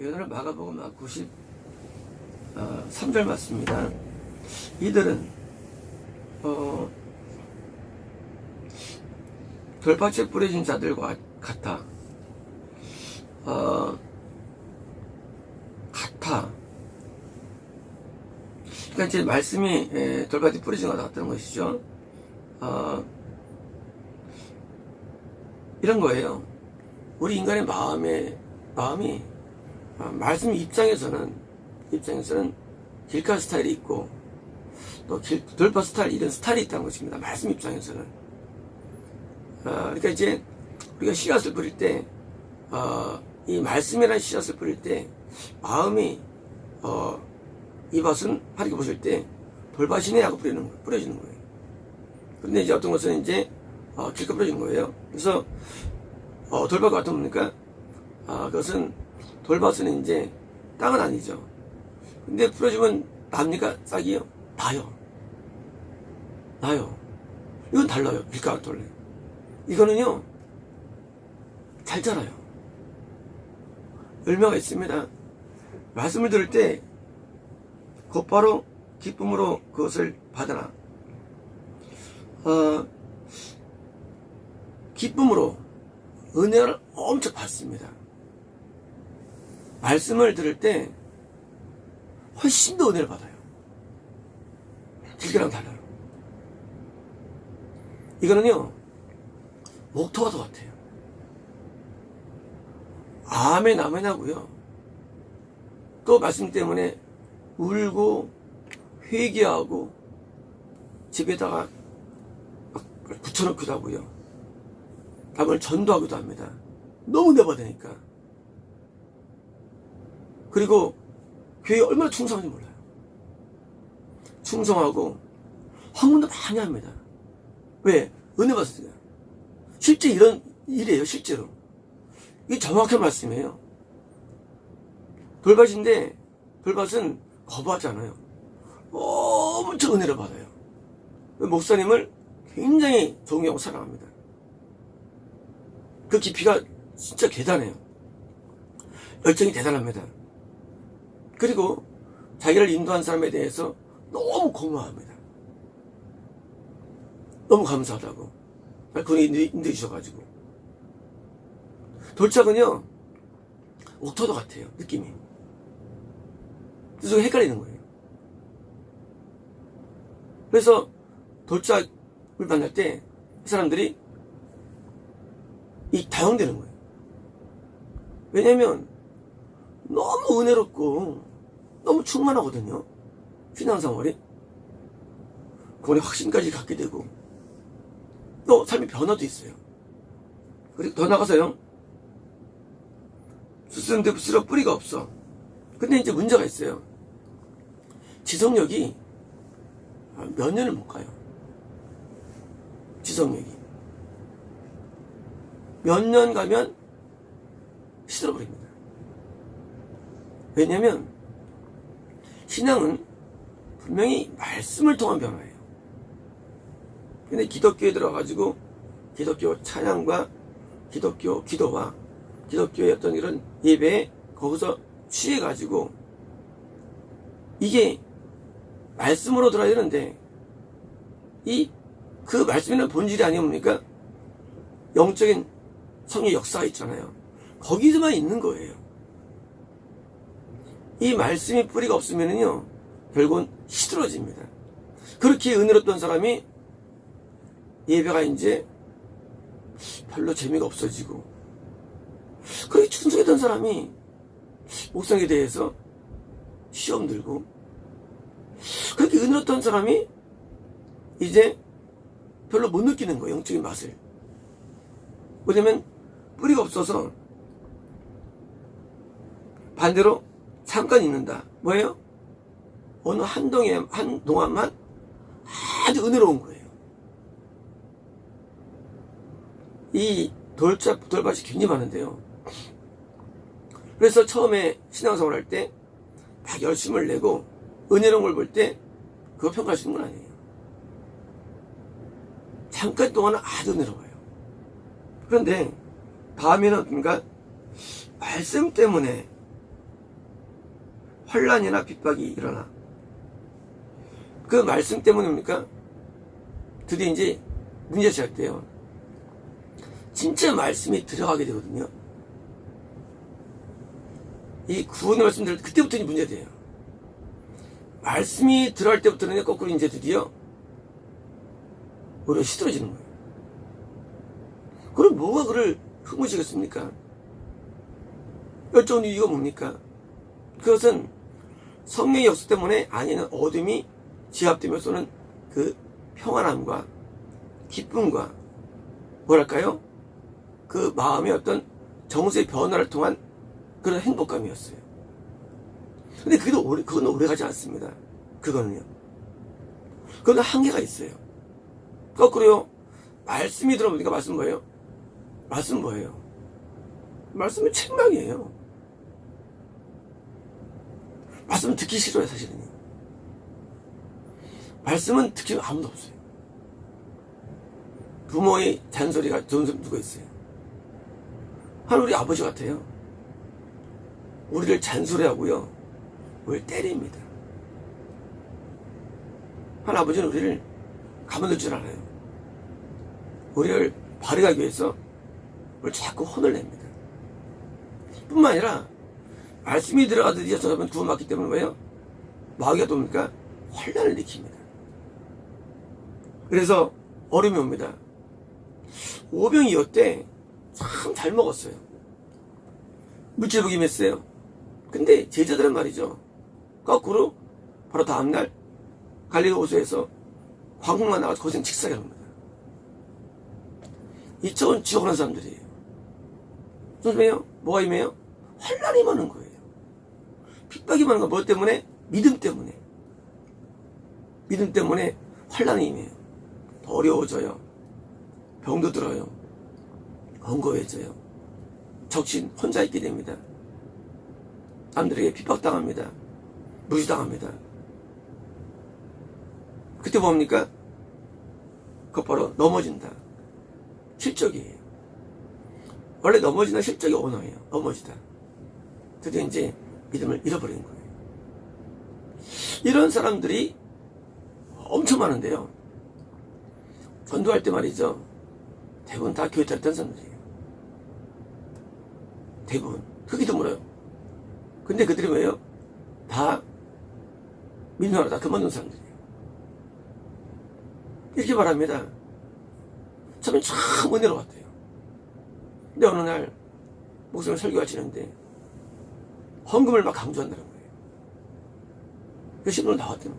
오늘 마가복음 90 어, 3절 맞습니다. 이들은 어, 돌밭에 뿌려진 자들과 같아. 어, 같아. 그러니까 이제 말씀이 에, 돌밭에 뿌려진 것 같다는 것이죠. 어, 이런 거예요. 우리 인간의 마음에 마음이 아, 말씀 입장에서는 입장에서는 길가 스타일이 있고 또 길, 돌파 스타일 이런 스타일이 있다는 것입니다. 말씀 입장에서는 아, 그러니까 이제 우리가 씨앗을 뿌릴 때 어, 이 말씀이라는 씨앗을 뿌릴 때 마음이 어, 이 밭은 하리게 보실 때 돌밭이네 하고 뿌리는 거, 뿌려지는 거예요. 그런데 이제 어떤 것은 이제 어, 길가 뿌려지는 거예요. 그래서 어, 돌밭 같은 뭡니까? 아, 그것은 돌밭은 이제 땅은 아니죠. 근데 풀어주면 납니까? 싹이요? 나요. 나요. 이건 달라요. 밀가루 돌래. 이거는요, 잘 자라요. 열매가 있습니다. 말씀을 들을 때 곧바로 기쁨으로 그것을 받아라. 어, 기쁨으로 은혜를 엄청 받습니다. 말씀을 들을 때 훨씬 더 은혜를 받아요. 길게랑 달라요. 이거는요, 목토가 더 같아요. 아멘, 아멘 하고요. 또 말씀 때문에 울고, 회개하고, 집에다가 막 붙여놓기도 하고요. 답을 전도하기도 합니다. 너무 내받으니까. 그리고 교회에 얼마나 충성한지 몰라요. 충성하고 황문도 많이 합니다. 왜? 은혜 받았어요. 실제 이런 일이에요, 실제로. 이게 정확한 말씀이에요. 돌밭인데, 돌밭은 거부하잖아요. 엄청 은혜를 받아요. 목사님을 굉장히 존경하고 사랑합니다. 그 깊이가 진짜 대단해요. 열정이 대단합니다. 그리고 자기를 인도한 사람에 대해서 너무 고마워합니다. 너무 감사하다고. 그분이 인도해 주셔가지고. 돌짝은요, 옥토도 같아요, 느낌이. 그래서 헷갈리는 거예요. 그래서 돌짝을 만날 때, 이 사람들이 이 다용되는 거예요. 왜냐면, 너무 은혜롭고, 너무 충만하거든요. 신앙생활이. 그번에 확신까지 갖게 되고, 또 삶의 변화도 있어요. 그리고 더 나가서요. 수쓰는데 부스러 뿌리가 없어. 근데 이제 문제가 있어요. 지속력이 몇 년을 못 가요. 지속력이. 몇 년 가면 시들어버립니다. 왜냐면, 신앙은 분명히 말씀을 통한 변화예요. 근데 기독교에 들어가지고 기독교 찬양과 기독교 기도와 기독교의 어떤 이런 예배에 거기서 취해가지고 이게 말씀으로 들어야 되는데 이 그 말씀에는 본질이 아니옵니까? 영적인 성의 역사가 있잖아요. 거기서만 있는 거예요. 이 말씀이 뿌리가 없으면요 결국은 시들어집니다. 그렇게 은혜롭던 사람이 예배가 이제 별로 재미가 없어지고 그렇게 충성했던 사람이 목성에 대해서 시험 들고 그렇게 은혜롭던 사람이 이제 별로 못 느끼는 거예요 영적인 맛을 왜냐면 뿌리가 없어서 반대로 잠깐 있는다 뭐예요? 어느 한동에 한동안만 아주 은혜로운 거예요 이 돌잡, 돌밭이 굉장히 많은데요. 그래서 처음에 신앙생활 할 때 막 열심을 내고 은혜로운 걸 볼 때 그거 평가할 수 있는 건 아니에요. 잠깐 동안은 아주 은혜로워요. 그런데 다음에는 뭔가 말씀 때문에 환란이나 핍박이 일어나. 그 말씀 때문입니까? 드디어 이제 문제 시작돼요. 진짜 말씀이 들어가게 되거든요. 이 구원의 말씀 때 그때부터 이제 문제 돼요. 말씀이 들어갈 때부터는 거꾸로 이제 드디어 오히려 시들어지는 거예요. 그럼 뭐가 그를 흐무시겠습니까? 여쭤본 이유가 뭡니까? 그것은 성령의 역사 때문에 아니는 어둠이 지압되면서는 그 평안함과 기쁨과 뭐랄까요? 그 마음의 어떤 정서의 변화를 통한 그런 행복감이었어요. 근데 그게 오래, 그건 오래 가지 않습니다. 그거는요. 그건 한계가 있어요. 거꾸로요. 말씀이 들어보니까 말씀 뭐예요? 말씀 뭐예요? 말씀은 책망이에요. 말씀은 듣기 싫어요, 사실은요. 말씀은 듣기 아무도 없어요. 부모의 잔소리가 사람 누가 있어요? 한 우리 아버지 같아요. 우리를 잔소리하고요. 우리를 때립니다. 한 아버지는 우리를 가만둘 줄 알아요. 우리를 발휘하기 위해서 우리 자꾸 혼을 냅니다. 뿐만 아니라 말씀이 들어가듯이 저는 구원 받기 때문에 뭐예요? 마귀가 또 뭡니까? 혼란을 일으킵니다. 그래서 어려움이 옵니다. 오병이어 때 참 잘 먹었어요. 물질복이 맸어요. 근데 제자들은 말이죠. 거꾸로 바로 다음날 갈릴리 호수에서 광풍만 나가서 고생 직사게 합니다. 이쪽은 지옥하는 사람들이에요. 선생님요 뭐가 임해요? 환란이 많은 거예요. 핍박이 많은 거뭐 때문에? 믿음 때문에. 믿음 때문에 환란이 임해요. 더 어려워져요. 병도 들어요. 엉거해져요. 적신 혼자 있게 됩니다. 남들에게 핍박당합니다. 무시당합니다. 그때 뭡니까? 곧바로 넘어진다. 실적이에요. 원래 넘어지나 실적이 언어예요. 넘어지다. 드디어 이제 믿음을 잃어버리는 거예요. 이런 사람들이 엄청 많은데요. 전도할 때 말이죠. 대부분 다 교회 다녔던 사람들이에요. 대부분. 크기 드물어요. 근데 그들이 뭐예요? 다 민노하러 다 그만둔 사람들이에요. 이렇게 말합니다. 처음엔 참 은혜로 왔대요. 근데 어느 날 목사님 설교가 지는데 헌금을 막 강조한다는 거예요. 그 신문 나왔대요.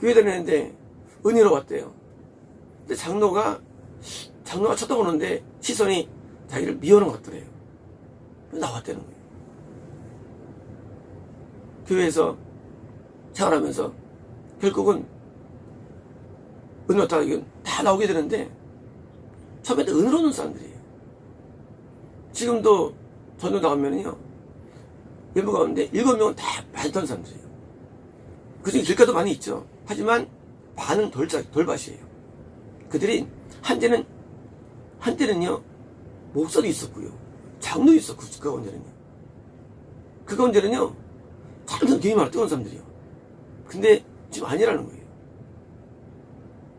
교회 다니는데 은혜로 왔대요. 근데 장로가 장로가 쳐다보는데 시선이 자기를 미워하는 것 같더래요. 나왔다는 거예요. 교회에서 생활하면서 결국은 은혜 왔다 이건 다 나오게 되는데 처음에는 은혜로 오는 사람들이에요. 지금도 전도 나가면은요 일부 가운데 일곱 명은 다 많던 사람들이에요. 그 중에 길가도 많이 있죠. 하지만 반은 돌자, 돌밭이에요. 그들이 한때는 한때는요 목사도 있었고요 장로 있었고 그 가운데는요 그 가운데는요 다른 되게 많아 뜨거운 사람들이요 근데 지금 아니라는 거예요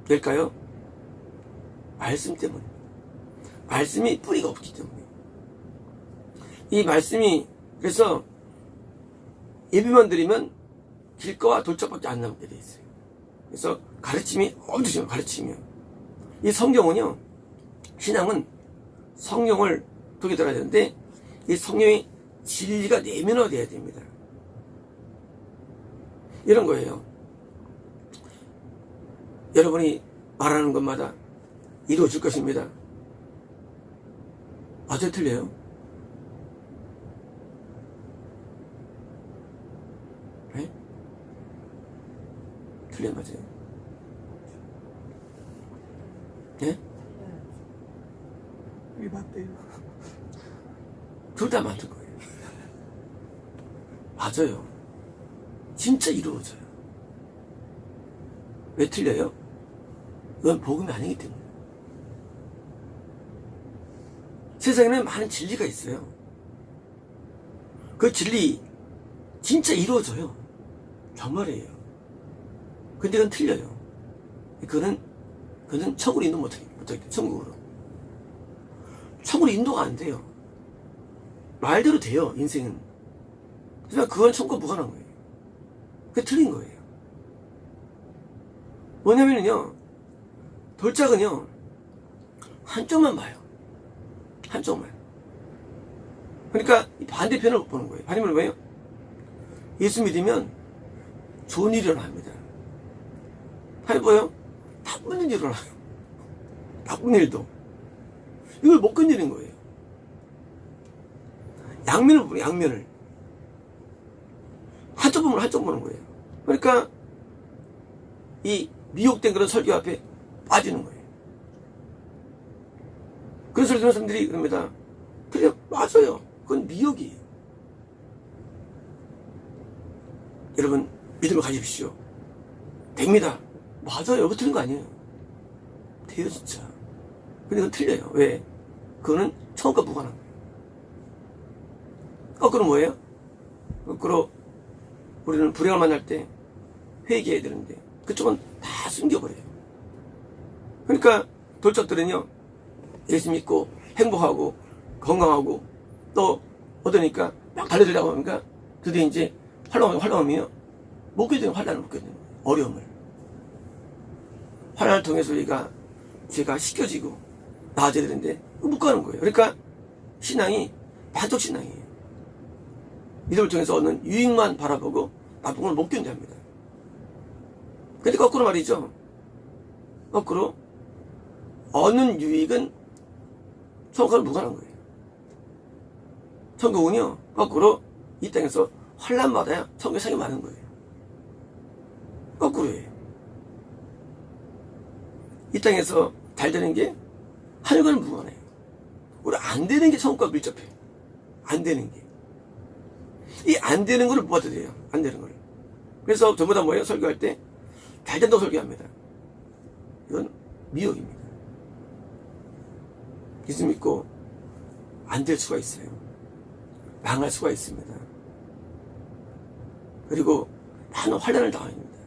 될까요? 말씀 때문에 말씀이 뿌리가 없기 때문에 이 말씀이 그래서 예비만 드리면 길거와 돌짝밖에 안 남게 돼 있어요 그래서 가르침이 엄청 심해요 가르침이요 이 성경은요 신앙은 성령을 독에 들어야 되는데 이 성령의 진리가 내면화돼야 됩니다. 이런 거예요. 여러분이 말하는 것마다 이루어질 것입니다. 맞아요, 틀려요? 네? 틀려 맞아요. 네? 왜 맞대요? 둘 다 맞는 거예요. 맞아요. 진짜 이루어져요. 왜 틀려요? 그건 복음이 아니기 때문에. 세상에는 많은 진리가 있어요. 그 진리, 진짜 이루어져요. 정말이에요. 근데 그건 틀려요. 그거는, 그거는 천국으로 인도 못하게, 못하게, 천국으로. 천국으로 인도가 안 돼요. 말대로 돼요, 인생은. 하지만 그건 천국과 무관한 거예요. 그게 틀린 거예요. 뭐냐면요, 돌짝은요, 한쪽만 봐요. 한쪽만. 그러니까 이 반대편을 못 보는 거예요. 반대편은 뭐예요? 예수 믿으면 좋은 일이 일어납니다. 아니 뭐요? 나쁜 일이 일어나요. 나쁜 일도. 이걸 못 건드리는 거예요. 양면을 보는 양면을. 한쪽 보면 한쪽 보는 거예요. 그러니까 이 미혹된 그런 설교 앞에 빠지는 거예요. 그런 소리 듣는 사람들이 그럽니다. 그래, 맞아요. 그건 미혹이에요. 여러분, 믿음을 가지십시오. 됩니다. 맞아요. 이거 틀린 거 아니에요. 돼요, 진짜. 근데 그건 틀려요. 왜? 그거는 처음과 무관한 거예요. 거꾸로 뭐예요? 거꾸로 우리는 불행을 만날 때 회개해야 되는데 그쪽은 다 숨겨버려요. 그러니까 돌적들은요, 예수 믿고 행복하고 건강하고 또 얻으니까 막 달려들다가 보니까 드디어 이제 활동하면 활동하면요 못 견디는 환란을 못 견디는. 어려움을 환란을 통해서 우리가 죄가 씻겨지고 나아져야 되는데 못 가는 거예요. 그러니까 신앙이 반쪽 신앙이에요. 믿음을 통해서 얻는 유익만 바라보고 나쁜 걸 못 견뎌합니다. 근데 거꾸로 말이죠. 거꾸로 얻는 유익은 천국과는 무관한 거예요. 천국은요, 거꾸로 이 땅에서 환란 받아야 천국에 상이 많은 거예요. 거꾸로예요. 이 땅에서 잘 되는 게 하늘과는 무관해요. 우리 안 되는 게 천국과 밀접해요. 안 되는 게. 이 안 되는 거를 못 받아들여요. 안 되는 걸. 그래서 전부 다 뭐예요? 설교할 때 잘 된다고 설교합니다. 이건 미혹입니다. 예수 믿고 안 될 수가 있어요. 망할 수가 있습니다. 그리고 많은 환란을 당합니다.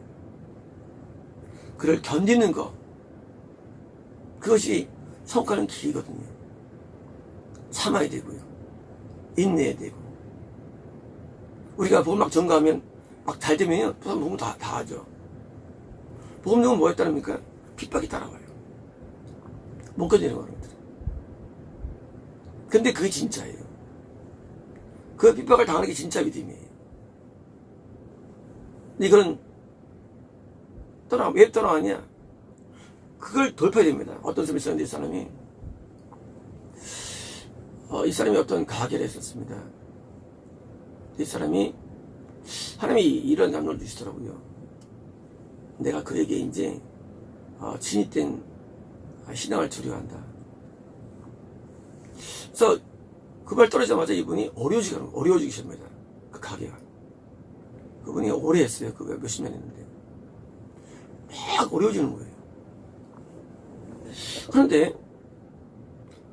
그를 견디는 것 그것이 성과는 길이거든요. 참아야 되고요. 인내해야 되고 우리가 복음 막 전가하면 막 잘 되면요. 또 복음 다, 다 하죠. 전은 뭐에 따릅니까? 핍박이 따라와요. 못 견디는 거랍니다. 근데 그게 진짜예요. 그 핍박을 당하는 게 진짜 믿음이에요. 이거는 떠나, 왜 떠나왔냐? 그걸 돌파해야 됩니다. 어떤 사람이 있었는데 이 사람이, 어, 이 사람이 어떤 가게를 했었습니다. 이 사람이, 하나님이 이런 감동을 주시더라고요. 내가 그에게 이제, 어, 진입된 신앙을 두려워한다. 그래서 그 말 떨어지자마자 이분이 어려워지기, 어려워지기 시작합니다. 그 가게가. 그분이 오래 했어요. 그거 몇십 년 했는데. 막 어려워지는 거예요. 그런데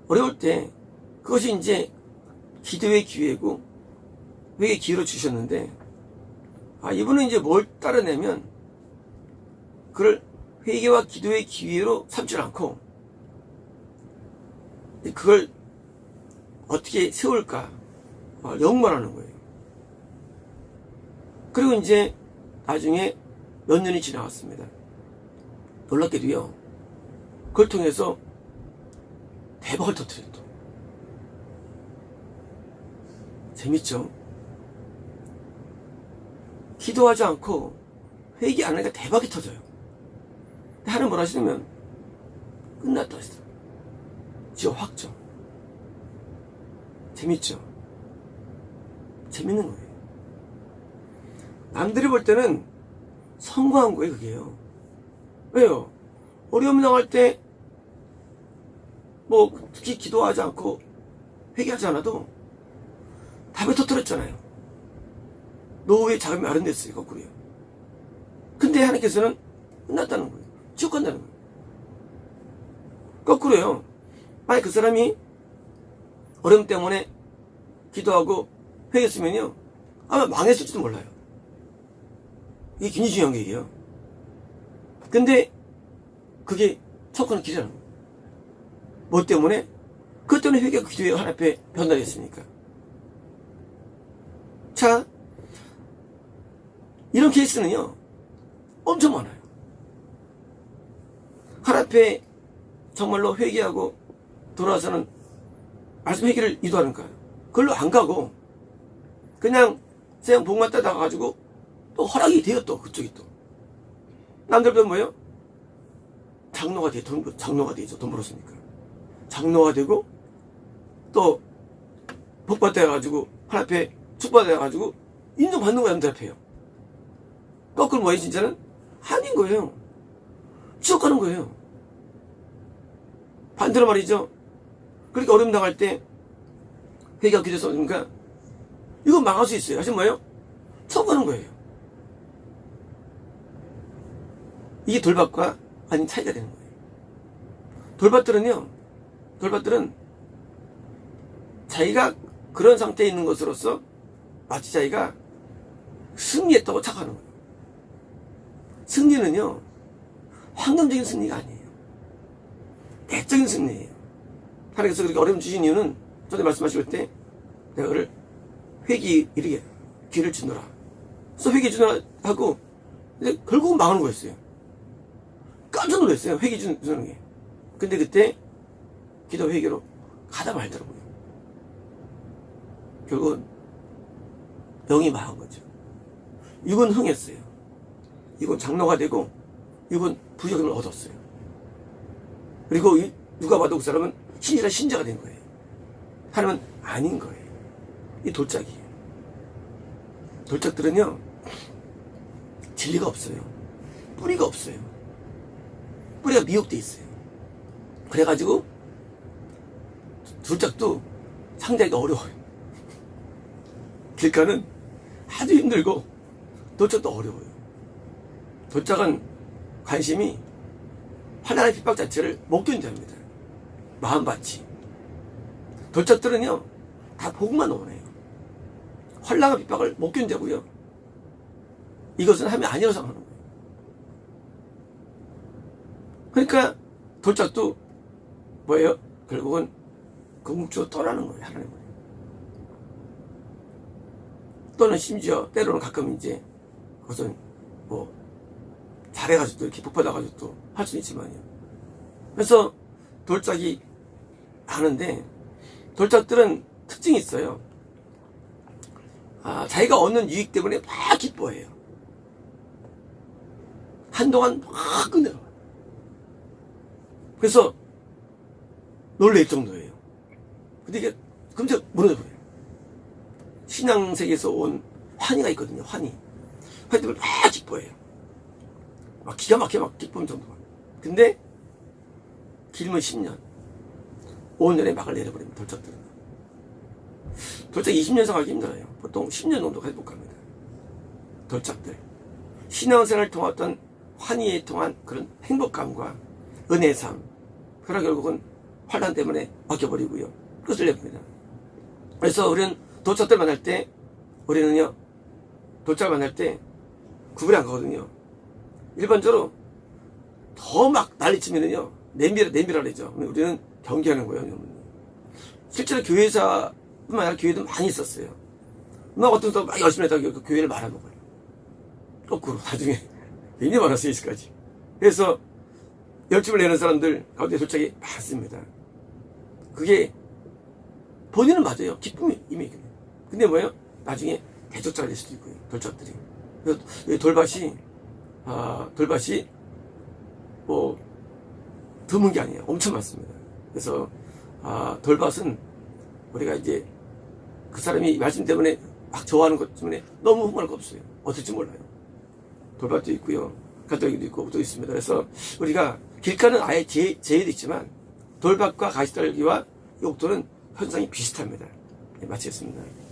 어려울 때 그것이 이제 기도의 기회고 회의 기회로 주셨는데 아 이분은 이제 뭘 따라내면 그를 회개와 기도의 기회로 삼지 않고 그걸 어떻게 세울까 어, 연구하는 거예요. 그리고 이제 나중에 몇 년이 지나갔습니다. 놀랍게도요. 그걸 통해서 대박을 터뜨렸다. 재밌죠? 기도하지 않고 회개 안 하니까 대박이 터져요. 하나님 뭐라 하시냐면 끝났다 하시더라고요. 지금 확정. 재밌죠? 재밌는 거예요. 남들이 볼 때는 성공한 거예요, 그게요. 왜요? 어려움 당할 때, 뭐, 특히 기도하지 않고 회개하지 않아도 답을 터뜨렸잖아요. 노후의 자금이 마련됐어요, 거꾸로요. 근데 하나님께서는 끝났다는 거예요. 지옥 간다는 거예요. 거꾸로요. 만약 그 사람이 어려움 때문에 기도하고 회개했으면요. 아마 망했을지도 몰라요. 이게 굉장히 중요한 얘기예요. 근데 그게 길이라는 거예요. 뭐 때문에? 그것 때문에 회개가 기도에 하나님 앞에 변달했으니까. 자, 이런 케이스는요, 엄청 많아요. 하나님 앞에 정말로 회개하고 돌아와서는 말씀 회개를 이도하는 거예요. 그걸로 안 가고, 그냥 세상 복만 따다가가지고 또 허락이 돼요, 또, 그쪽이 또. 남들보다 뭐예요? 장로가 돼, 돈, 장로가 되죠. 돈 벌었으니까. 장로가 되고, 또, 복받아가지고, 하나님 앞에 축받아가지고, 인정받는 거야, 남들 앞에요. 거꾸로 뭐예요, 진짜는? 아닌 거예요. 추적하는 거예요. 반대로 말이죠. 그렇게 어려움 당할 때, 회개가 기도해서 그러니까, 이건 망할 수 있어요. 하시면 뭐예요? 추적하는 거예요. 이게 돌밭과 아닌 차이가 되는 거예요. 돌밭들은요, 돌밭들은 자기가 그런 상태에 있는 것으로서 마치 자기가 승리했다고 착각하는 거예요. 승리는요, 환경적인 승리가 아니에요. 내적인 승리예요. 하나님께서 그렇게 어려움 주신 이유는 전에 말씀하실 때 내가 그를 회기 이르게 길을 주노라. 그래서 회기 주노라 하고 근데 결국은 망하는 거였어요. 깜짝 놀랐어요. 주- 주는 게. 근데 그때 기도 회개로 가다 말더라고요. 결국은 영이 망한 거죠. 이건 흥했어요. 이건 장로가 되고 이건 부적임을 얻었어요. 그리고 이- 누가 봐도 그 사람은 신이라 신자가 된 거예요. 하나님은 아닌 거예요. 이 돌짝이에요. 돌짝들은요 진리가 없어요. 뿌리가 없어요. 뿌리가 미혹돼 있어요. 그래가지고 둘짝도 상대하기가 어려워요. 길가는 아주 힘들고 도착도 어려워요. 도착은 관심이 환란의 핍박 자체를 못 견뎌합니다. 마음밭이. 도착들은요 다 복만 원해요. 환란의 핍박을 못 견뎌고요. 이것은 하면 아니라고 생각하는 거예요. 그러니까 돌짝도 뭐예요? 결국은 궁극적으로 떠나는 거예요, 하나님은. 또는 심지어 때로는 가끔 이제 그것은 뭐 잘해가지고 또 이렇게 복받아가지고 또 할 수 있지만요. 그래서 돌짝이 하는데 돌짝들은 특징이 있어요. 아, 자기가 얻는 유익 때문에 막 기뻐해요. 한동안 막 끝내요. 그래서 놀랄 정도예요. 근데 이게 금세 무너져버려요. 신앙 세계에서 온 환희가 있거든요. 환희. 환희 때문에 막 기뻐해요. 막 기가 막혀 막 기쁨 정도가. 근데 길면 10년. 5년에 막을 내려버립니다. 돌짝들은. 돌짝 20년 생활하기 힘들어요. 보통 10년 정도 가지고 갑니다. 돌짝들. 신앙생활을 통했던 환희에 통한 그런 행복감과 은혜의 삶. 그러나 결국은 환란 때문에 바뀌어버리고요. 끝을 냅니다. 그래서 우리는 도착들 만날 때, 우리는요, 도착 만날 때 구분이 안 가거든요. 일반적으로 더 막 난리치면은요, 냄비라, 냄비라 그러죠. 우리는 경계하는 거예요. 실제로 교회사뿐만 아니라 교회도 많이 있었어요. 막 어떤 사람 막 열심히 하다가 그 교회를 말아먹어요. 거꾸로, 나중에. 굉장히 많았어요, 이까지 그래서 열심을 내는 사람들 가운데 솔직히 많습니다. 그게 본인은 맞아요. 기쁨이 이미 있거든요. 근데 뭐예요? 나중에 대적자가 될 수도 있고요. 돌짝들이. 그래서 이 돌밭이 아, 돌밭이 뭐 드문 게 아니에요. 엄청 많습니다. 그래서 아, 돌밭은 우리가 이제 그 사람이 말씀 때문에 막 좋아하는 것 때문에 너무 흥분할 거 없어요. 어떨지 몰라요. 돌밭도 있고요. 가떨기도 있고 또 있습니다. 그래서 우리가 길가는 아예 제, 제외도 있지만 돌밭과 가시떨기와 욕도는 현상이 비슷합니다. 네, 마치겠습니다.